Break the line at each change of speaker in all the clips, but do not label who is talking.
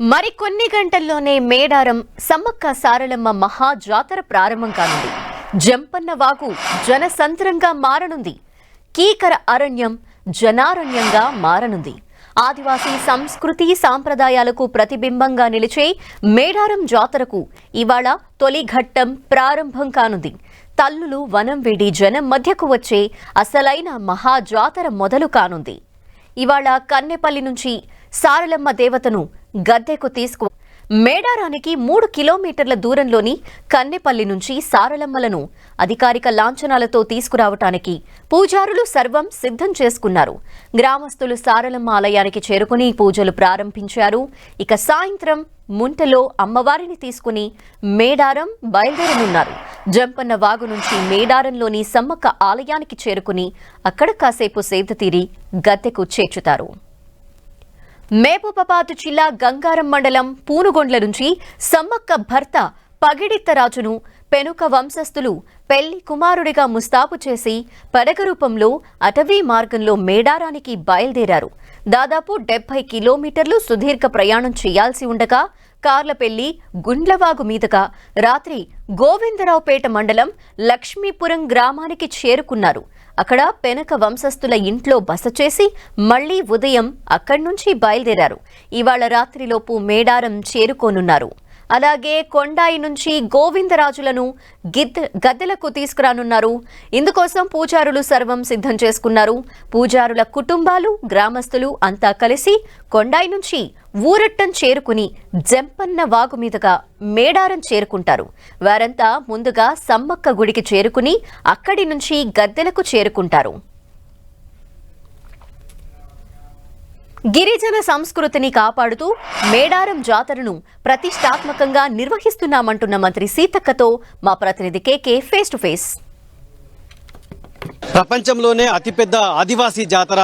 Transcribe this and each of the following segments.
మరికొన్ని గంటల్లోనే మేడారం సమ్మక్క సారలమ్మ మహా జాతర ప్రారంభం కానుంది. జంపన్న వాగు జనసంద్రంగా మారనుంది. కీకర అరణ్యం జనారణ్యంగా మారనుంది. ఆదివాసీ సంస్కృతి సాంప్రదాయాలకు ప్రతిబింబంగా నిలిచే మేడారం జాతరకు ఇవాళ తొలి ఘట్టం ప్రారంభం కానుంది. తల్లులు వనం వీడి జనం మధ్యకు వచ్చే అసలైన మహాజాతర మొదలు కానుంది. ఇవాళ కన్నెపల్లి నుంచి సారలమ్మ దేవతను గద్దెకు తీసుకు మేడారానికి మూడు కిలోమీటర్ల దూరంలోని కన్నెపల్లి నుంచి సారలమ్మలను అధికారిక లాంఛనాలతో తీసుకురావటానికి పూజారులు సర్వం సిద్ధం చేసుకున్నారు. గ్రామస్తులు సారలమ్మ ఆలయానికి చేరుకుని పూజలు ప్రారంభించారు. ఇక సాయంత్రం ముంటలో అమ్మవారిని తీసుకుని మేడారం బయలుదేరనున్నారు. జంపన్న వాగు నుంచి మేడారంలోని సమ్మక్క ఆలయానికి చేరుకుని అక్కడ కాసేపు సేద తీరి గద్దెకు చేర్చుతారు. మహబూబాబాద్ జిల్లా గంగారం మండలం పూనుగొండ్ల నుంచి సమ్మక్క భర్త పగిడిత్తరాజును పెనుక వంశస్థులు పెళ్ళి కుమారుడిగా ముస్తాబు చేసి పడగ రూపంలో అటవీ మార్గంలో మేడారానికి బయలుదేరారు. దాదాపు డెబ్బై కిలోమీటర్లు సుదీర్ఘ ప్రయాణం చేయాల్సి ఉండగా కార్లపెల్లి గుండ్లవాగు మీదుగా రాత్రి గోవిందరావుపేట మండలం లక్ష్మీపురం గ్రామానికి చేరుకున్నారు. అక్కడ పెనక వంశస్థుల ఇంట్లో బస చేసి మళ్ళీ ఉదయం అక్కడి నుంచి బయలుదేరారు. ఇవాళ రాత్రిలోపు మేడారం చేరుకోనున్నారు. అలాగే కొండాయి నుంచి గోవిందరాజులను గిద్ గద్దెలకు తీసుకురానున్నారు. ఇందుకోసం పూజారులు సర్వం సిద్ధం చేసుకున్నారు. పూజారుల కుటుంబాలు గ్రామస్తులు అంతా కలిసి కొండాయి నుంచి ఊరట్టం చేరుకుని జంపన్న వాగు మీదుగా మేడారం చేరుకుంటారు. వారంతా ముందుగా సమ్మక్క గుడికి చేరుకుని అక్కడి నుంచి గద్దెలకు చేరుకుంటారు. గిరిజన సంస్కృతిని కాపాడుతూ మేడారం జాతరను ప్రతిష్టాత్మకంగా నిర్వహిస్తున్నామంటున్న మంత్రి సీతక్కతో మా ప్రతినిధి కేకే ఫేస్ టు ఫేస్.
ప్రపంచంలోనే అతిపెద్ద ఆదివాసీ జాతర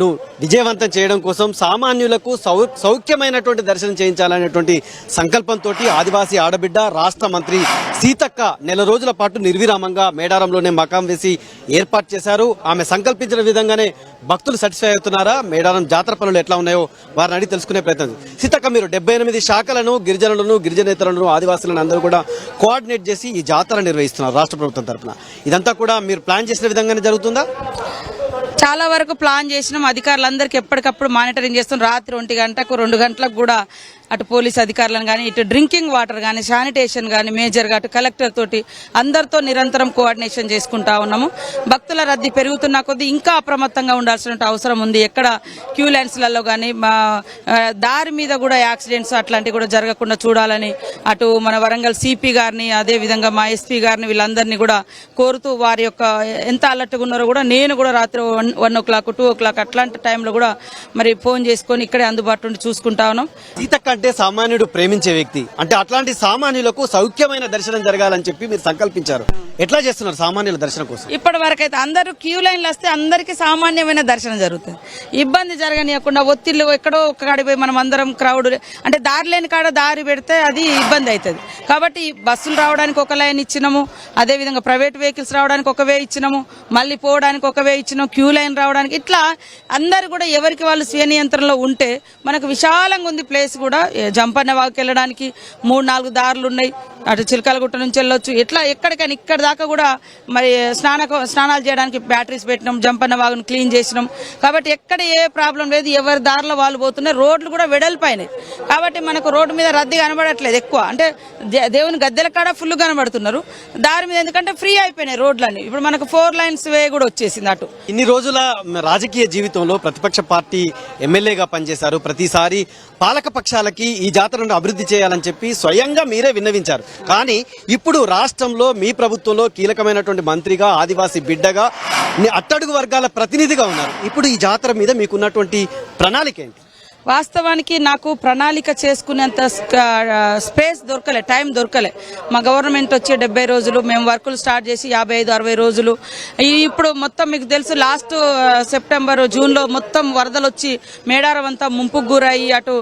ను విజయవంతం చేయడం కోసం సామాన్యులకు సౌ సౌఖ్యమైనటువంటి దర్శనం చేయించాలనేటువంటి సంకల్పంతో ఆదివాసీ ఆడబిడ్డ రాష్ట్ర మంత్రి సీతక్క నెల రోజుల పాటు నిర్విరామంగా మేడారంలోనే మకాం వేసి ఏర్పాటు చేశారు. ఆమె సంకల్పించిన విధంగానే భక్తులు సాటిస్ఫై అవుతున్నారా? మేడారం జాతర పనులు ఎట్లా ఉన్నాయో వారిని అడిగి తెలుసుకునే ప్రయత్నం సీతక్క మీరు డెబ్బై ఎనిమిది శాఖలను గిరిజనులను గిరిజనేతలను ఆదివాసులను అందరూ కూడా కోఆర్డినేట్ చేసి ఈ జాతర నిర్వహిస్తున్నారు రాష్ట్ర ప్రభుత్వం తరఫున ఇదంతా కూడా మీరు ప్లాన్ చేసిన విధంగానే జరుగుతుందా?
చాలా వరకు ప్లాన్ చేసినాం. అధికారులందరికీ ఎప్పటికప్పుడు మానిటరింగ్ చేస్తాం. రాత్రి ఒంటి గంటకు రెండు గంటలకు కూడా అటు పోలీస్ అధికారులను కానీ ఇటు డ్రింకింగ్ వాటర్ కానీ శానిటేషన్ కానీ మేజర్గా అటు కలెక్టర్ తోటి అందరితో నిరంతరం కోఆర్డినేషన్ చేసుకుంటా ఉన్నాము. భక్తుల రద్దీ పెరుగుతున్న కొద్దీ ఇంకా అప్రమత్తంగా ఉండాల్సిన అవసరం ఉంది. ఎక్కడ క్యూ లైన్స్లలో కానీ మా దారి మీద కూడా యాక్సిడెంట్స్ అట్లాంటివి కూడా జరగకుండా చూడాలని అటు మన వరంగల్ సిపి గారిని అదే విధంగా మా ఎస్పీ గారిని వీళ్ళందరినీ కూడా కోరుతూ వారి యొక్క ఎంత అలర్ట్గా ఉన్నారో కూడా నేను కూడా రాత్రి one one o'clock two o'clock అట్లాంటి టైంలో కూడా మరి ఫోన్ చేసుకొని ఇక్కడే అందుబాటులో ఉండి చూసుకుంటా ఉన్నాం.
అంటే సామాన్యుడు ప్రేమించే వ్యక్తి. అంటే అట్లాంటి సామాన్యులకు సౌఖ్యమైన దర్శనం జరగాలని చెప్పి మీరు సంకల్పించారు. ఎట్లా చేస్తున్నారు సామాన్యుల దర్శనం కోసం?
ఇప్పటి వరకు అయితే అందరూ క్యూ లైన్లు వస్తే అందరికీ సామాన్యమైన దర్శనం జరుగుతుంది. ఇబ్బంది జరగనీయకుండా ఒత్తిళ్ళు ఎక్కడో ఒక కాడికి పోయి మనం అందరం క్రౌడ్ అంటే దారి లేని కాడ దారి పెడితే అది ఇబ్బంది అవుతుంది. కాబట్టి బస్సులు రావడానికి ఒక లైన్ ఇచ్చినాము అదేవిధంగా ప్రైవేట్ వెహికల్స్ రావడానికి ఒక వే ఇచ్చినాము మళ్ళీ పోవడానికి ఒక వే ఇచ్చినాము క్యూ లైన్ రావడానికి ఇట్లా అందరు కూడా ఎవరికి వాళ్ళు స్వీయ నియంత్రణలో ఉంటే మనకు విశాలంగా ఉంది ప్లేస్ కూడా. జంపన్న వాకి వెళ్ళడానికి మూడు నాలుగు దారులు ఉన్నాయి. అటు చిలకలగుట్ట నుంచి వెళ్ళొచ్చు. ఇట్లా ఎక్కడికైనా ఇక్కడ దాకా కూడా మరి స్నాన స్నానాలు చేయడానికి బ్యాటరీస్ పెట్టినాం జంపన్న వాగును క్లీన్ చేసినాం. కాబట్టి ఎక్కడ ఏ ప్రాబ్లం లేదు ఎవరి దారిలో వాళ్ళు పోతున్నారు రోడ్లు కూడా వెడల్పోయినాయి కాబట్టి మనకు రోడ్డు మీద రద్దీ కనబడట్లేదు ఎక్కువ. అంటే దే- దేవుని గద్దెల కాడ ఫుల్ కనబడుతున్నారు. దారి మీద ఎందుకంటే ఫ్రీ అయిపోయినాయి రోడ్లన్నీ. ఇప్పుడు మనకు ఫోర్ లైన్స్ వే కూడా వచ్చేసింది అటు.
ఇన్ని రోజుల రాజకీయ జీవితంలో ప్రతిపక్ష పార్టీ ఎమ్మెల్యేగా పనిచేశారు. ప్రతిసారి పాలక పక్షాలకి ఈ జాతరను అభివృద్ధి చేయాలని చెప్పి స్వయంగా మీరే విన్నవించారు. కానీ ఇప్పుడు రాష్ట్రంలో మీ ప్రభుత్వంలో కీలకమైనటువంటి మంత్రిగా ఆదివాసీ బిడ్డగా అట్టడుగు వర్గాల ప్రతినిధిగా ఉన్నారు. ఇప్పుడు ఈ జాతర మీద మీకున్నటువంటి ప్రణాళిక ఏంటి?
వాస్తవానికి నాకు ప్రణాళిక చేసుకునేంత స్పేస్ దొరకలే టైం దొరకలే. మా గవర్నమెంట్ వచ్చి డెబ్బై రోజులు మేము వర్కులు స్టార్ట్ చేసి యాభై ఐదు అరవై రోజులు. ఇప్పుడు మొత్తం మీకు తెలుసు లాస్ట్ సెప్టెంబర్ జూన్లో మొత్తం వరదలు వచ్చి మేడారం అంతా ముంపుకు గురయ్యి అటు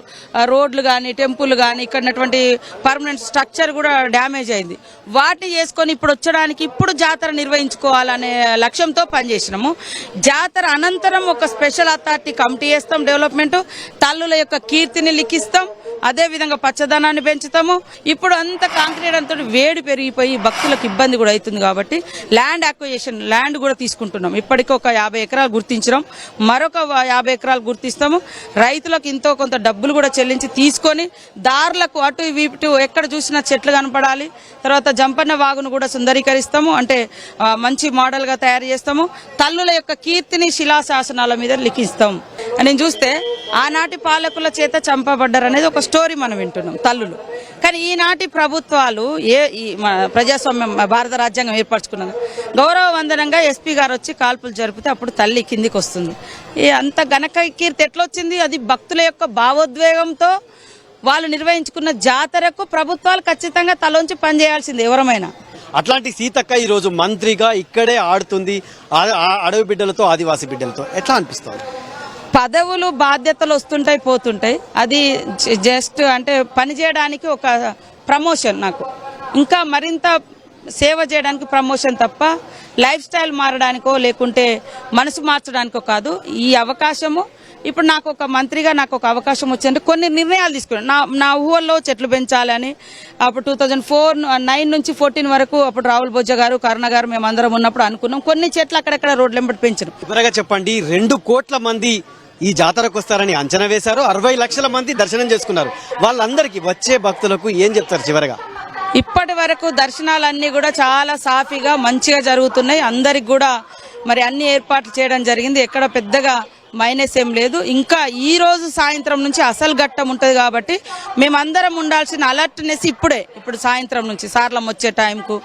రోడ్లు కానీ టెంపుల్ కానీ ఇక్కడ ఉన్నటువంటి పర్మనెంట్ స్ట్రక్చర్ కూడా డ్యామేజ్ అయింది. వాటిని చేసుకొని ఇప్పుడు వచ్చడానికి ఇప్పుడు జాతర నిర్వహించుకోవాలనే లక్ష్యంతో పనిచేసినాము. జాతర అనంతరం ఒక స్పెషల్ అథారిటీ కమిటీ వేస్తాం డెవలప్మెంట్. తల్లుల యొక్క కీర్తిని లిఖిస్తాం. అదేవిధంగా పచ్చదనాన్ని పెంచుతాము. ఇప్పుడు అంత కాంక్రీట్ అంతా వేడి పెరిగిపోయి భక్తులకు ఇబ్బంది కూడా అవుతుంది కాబట్టి ల్యాండ్ అక్వజేషన్ ల్యాండ్ కూడా తీసుకుంటున్నాం. ఇప్పటికి ఒక యాభై ఎకరాలు గుర్తించడం మరొక యాభై ఎకరాలు గుర్తిస్తాము. రైతులకు ఇంతో కొంత డబ్బులు కూడా చెల్లించి తీసుకొని దారులకు అటు ఇటు ఎక్కడ చూసినా చెట్లు కనపడాలి. తర్వాత జంపన్న వాగును కూడా సుందరీకరిస్తాము. అంటే మంచి మోడల్గా తయారు చేస్తాము. తల్లుల యొక్క కీర్తిని శిలాశాసనాల మీద లిఖిస్తాం. నేను చూస్తే ఆనాటి పాలకుల చేత చంపబడ్డారు అనేది ఒక స్టోరీ మనం వింటున్నాం తల్లులు. కానీ ఈనాటి ప్రభుత్వాలు ఏ ఈ ప్రజాస్వామ్యం భారత రాజ్యాంగం ఏర్పరచుకున్నాను గౌరవ వందనంగా ఎస్పీ గారు వచ్చి కాల్పులు జరిపితే అప్పుడు తల్లి కిందికి వస్తుంది ఈ అంత గనక కీర్తి ఎట్లొచ్చింది? అది భక్తుల యొక్క భావోద్వేగంతో వాళ్ళు నిర్వహించుకున్న జాతరకు ప్రభుత్వాలు ఖచ్చితంగా తలోంచి పనిచేయాల్సింది ఎవరమైనా.
అట్లాంటి సీతక్క ఈరోజు మంత్రిగా ఇక్కడే ఆడుతుంది ఆ- అడవి బిడ్డలతో ఆదివాసీ బిడ్డలతో. ఎట్లా అనిపిస్తుంది?
పదవులు బాధ్యతలు వస్తుంటాయి పోతుంటాయి. అది జ- జస్ట్ అంటే పని చేయడానికి ఒక ప్రమోషన్ నాకు. ఇంకా మరింత సేవ చేయడానికి ప్రమోషన్ తప్ప లైఫ్ స్టైల్ మారడానికో లేకుంటే మనసు మార్చడానికో కాదు. ఈ అవకాశము ఇప్పుడు నాకు ఒక మంత్రిగా నాకు ఒక అవకాశం వచ్చిందంటే కొన్ని నిర్ణయాలు తీసుకున్నాను. నా నా ఊళ్ళో చెట్లు పెంచాలని అప్పుడు టూ థౌజండ్ ఫోర్ నైన్ నుంచి ఫోర్టీన్ వరకు అప్పుడు రాహుల్ బొజ్జ గారు కరుణ గారు మేమందరం ఉన్నప్పుడు అనుకున్నాం. కొన్ని చెట్లు అక్కడక్కడ రోడ్ల వెంబడి పెంచడం
చెప్పండి రెండు కోట్ల మంది ఈ జాతరకు వస్తారని అంచనా వేశారు. అరవై లక్షల మంది దర్శనం చేసుకున్నారు. వాళ్ళందరికీ వచ్చే భక్తులకు ఏం చెప్తారు చివరగా?
ఇప్పటి వరకు దర్శనాలన్నీ కూడా చాలా సాఫీగా మంచిగా జరుగుతున్నాయి. అందరికి కూడా మరి అన్ని ఏర్పాట్లు చేయడం జరిగింది. ఎక్కడ పెద్దగా మైనస్ ఏం లేదు. ఇంకా ఈ రోజు సాయంత్రం నుంచి అసలు ఘట్టం ఉంటుంది కాబట్టి మేమందరం ఉండాల్సిన అలర్ట్నెస్ ఇప్పుడే. ఇప్పుడు సాయంత్రం నుంచి సార్లం వచ్చే టైంకు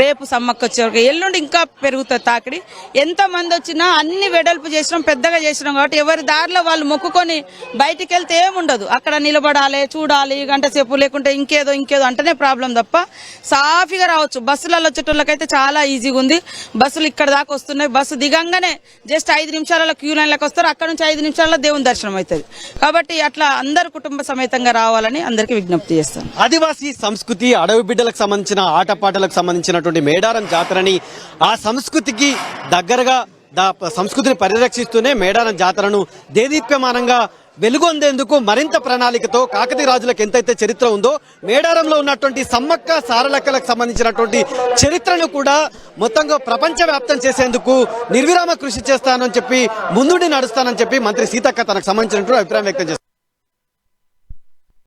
రేపు సమ్మక్క వచ్చే వరకు ఎల్లుండి ఇంకా పెరుగుతుంది తాకిడి. ఎంతమంది వచ్చినా అన్ని వెడల్పు చేసినాం పెద్దగా చేసినాం కాబట్టి ఎవరి దారిలో వాళ్ళు మొక్కుకొని బయటికి వెళ్తే ఏముండదు అక్కడ నిలబడాలి చూడాలి గంట సేపు లేకుంటే ఇంకేదో ఇంకేదో అంటేనే ప్రాబ్లం తప్ప సాఫీగా రావచ్చు. బస్సులలో వచ్చేటోళ్ళకైతే చాలా ఈజీగా ఉంది. బస్సులు ఇక్కడ దాకా వస్తున్నాయి. బస్సు దిగంగానే జస్ట్ ఐదు నిమిషాలలో క్యూ లైన్లకు వస్తారు. అక్కడ నుంచి ఐదు నిమిషాల్లో దేవుని దర్శనం అవుతుంది. కాబట్టి అట్లా అందరు కుటుంబ సమేతంగా రావాలని అందరికీ విజ్ఞప్తి చేస్తాను.
ఆదివాసీ సంస్కృతి అడవి బిడ్డలకు సంబంధించిన ఆటపాటలకు సంబంధించినటువంటి మేడారం జాతరని ఆ సంస్కృతికి దగ్గరగా దా సంస్కృతిని పరిరక్షిస్తూనే మేడారం జాతరను దేదీప్యమానంగా వెలుగొందేందుకు మరింత ప్రణాళికతో కాకతీ రాజులకు ఎంతైతే చరిత్ర ఉందో మేడారంలో ఉన్నటువంటి సమ్మక్క సారలక్కలకు సంబంధించినటువంటి చరిత్రను కూడా మొత్తంగా ప్రపంచవ్యాప్తం చేసేందుకు నిర్విరామ కృషి చేస్తానని చెప్పి ముందుండి నడుస్తానని చెప్పి మంత్రి సీతక్క తనకు సంబంధించినటువంటి అభిప్రాయం వ్యక్తం చేస్తారు